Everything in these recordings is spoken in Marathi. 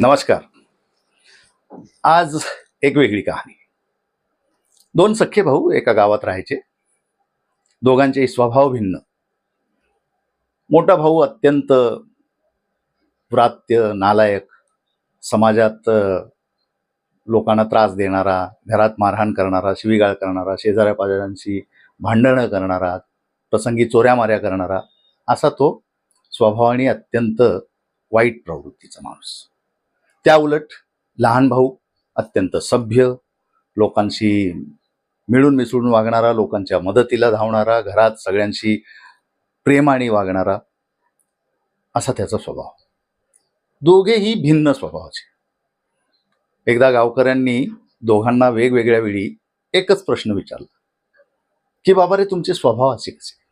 नमस्कार. आज एक वेगळी कहाणी. दोन सख्खे भाऊ एका गावात राहायचे. दोघांचे स्वभाव भिन्न. मोठा भाऊ अत्यंत व्रात्य नालायक समाजात लोकांना त्रास देणारा घरात मारहाण करणारा शिवीगाळ करणारा शेजाऱ्या पाजाऱ्यांशी भांडणं करणारा प्रसंगी चोऱ्यामाऱ्या करणारा असा तो स्वभावाने अत्यंत वाईट प्रवृत्तीचा माणूस. त्या उलट लहान भाऊ अत्यंत सभ्य लोकांशी मिळून मिसळून वागणारा लोकांच्या मदतीला धावणारा घरात सगळ्यांशी प्रेमाने वागणारा असा त्याचा स्वभाव. दोघेही भिन्न स्वभावाचे. एकदा गावकऱ्यांनी दोघांना वेगवेगळ्या वेळी एकच प्रश्न विचारला की बाबा रे तुमचे स्वभाव असे कसे?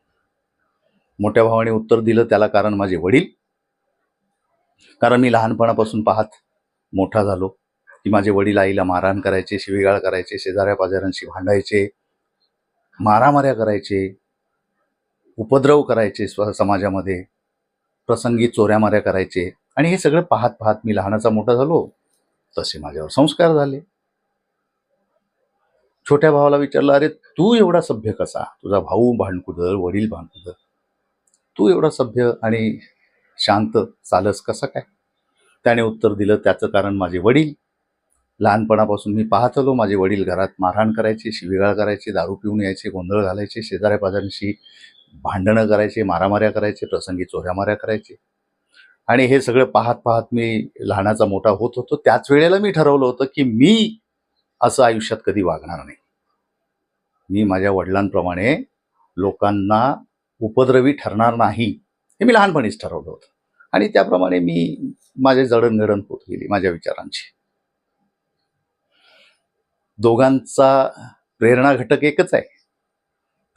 मोठ्या भावाने उत्तर दिलं त्याला कारण माझे वडील. कारण मी लहानपणापासून पाहत मोठा झालो. की माझे वडील आईला मारहाण करायचे शिवीगाळ करायचे शेजाऱ्या पाजाऱ्यांशी भांडायचे मारामाऱ्या करायचे उपद्रव करायचे स्व समाजामध्ये प्रसंगी चोऱ्यामाऱ्या करायचे. आणि हे सगळं पाहत पाहत मी लहानाचा मोठा झालो. तसे माझ्यावर संस्कार झाले. छोट्या भावाला विचारलं अरे तू एवढा सभ्य कसा? तुझा भाऊ भांडकुदळ वडील भांडकुदळ. तू एवढा सभ्य आणि शांत चालस कसा काय? त्याने उत्तर दिलं त्याचं कारण माझे वडील. लहानपणापासून मी पाहत आलो माझे वडील घरात मारहाण करायचे शिविगाळ करायचे दारू पिऊन यायचे गोंधळ घालायचे शेजाऱ्या पाजाऱ्यांशी भांडणं करायचे मारामाऱ्या करायचे प्रसंगी चोऱ्यामाऱ्या करायचे. आणि हे सगळं पाहत पाहत मी लहानाचा मोठा होत होतो. त्याच वेळेला मी ठरवलं होतं की मी असं आयुष्यात कधी वागणार नाही. मी माझ्या वडिलांप्रमाणे लोकांना उपद्रवी ठरणार नाही हे मी लहानपणीच ठरवलं होतं. आणि त्याप्रमाणे मी माझे जडणघडण होत गेली माझ्या विचारांची. दोघांचा प्रेरणा घटक एकच आहे.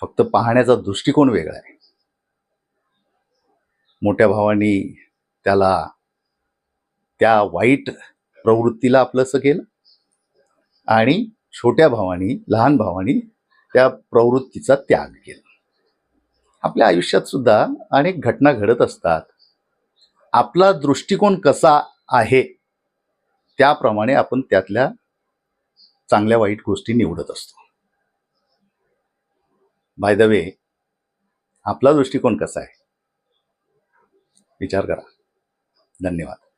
फक्त पाहण्याचा दृष्टिकोन वेगळा आहे. मोठ्या भावानी त्याला त्या वाईट प्रवृत्तीला आपलंसं केलं आणि छोट्या भावानी लहान भावानी त्या प्रवृत्तीचा त्याग केला. आपल्या आयुष्यात सुद्धा अनेक घटना घडत असतात. आपला दृष्टिकोन कसा आहे? त्याप्रमाणे आपण त्यातल्या चांगल्या वाईट गोष्टी निवडत असतो. बाय द वे आपला दृष्टिकोन कसा आहे? विचार करा. धन्यवाद.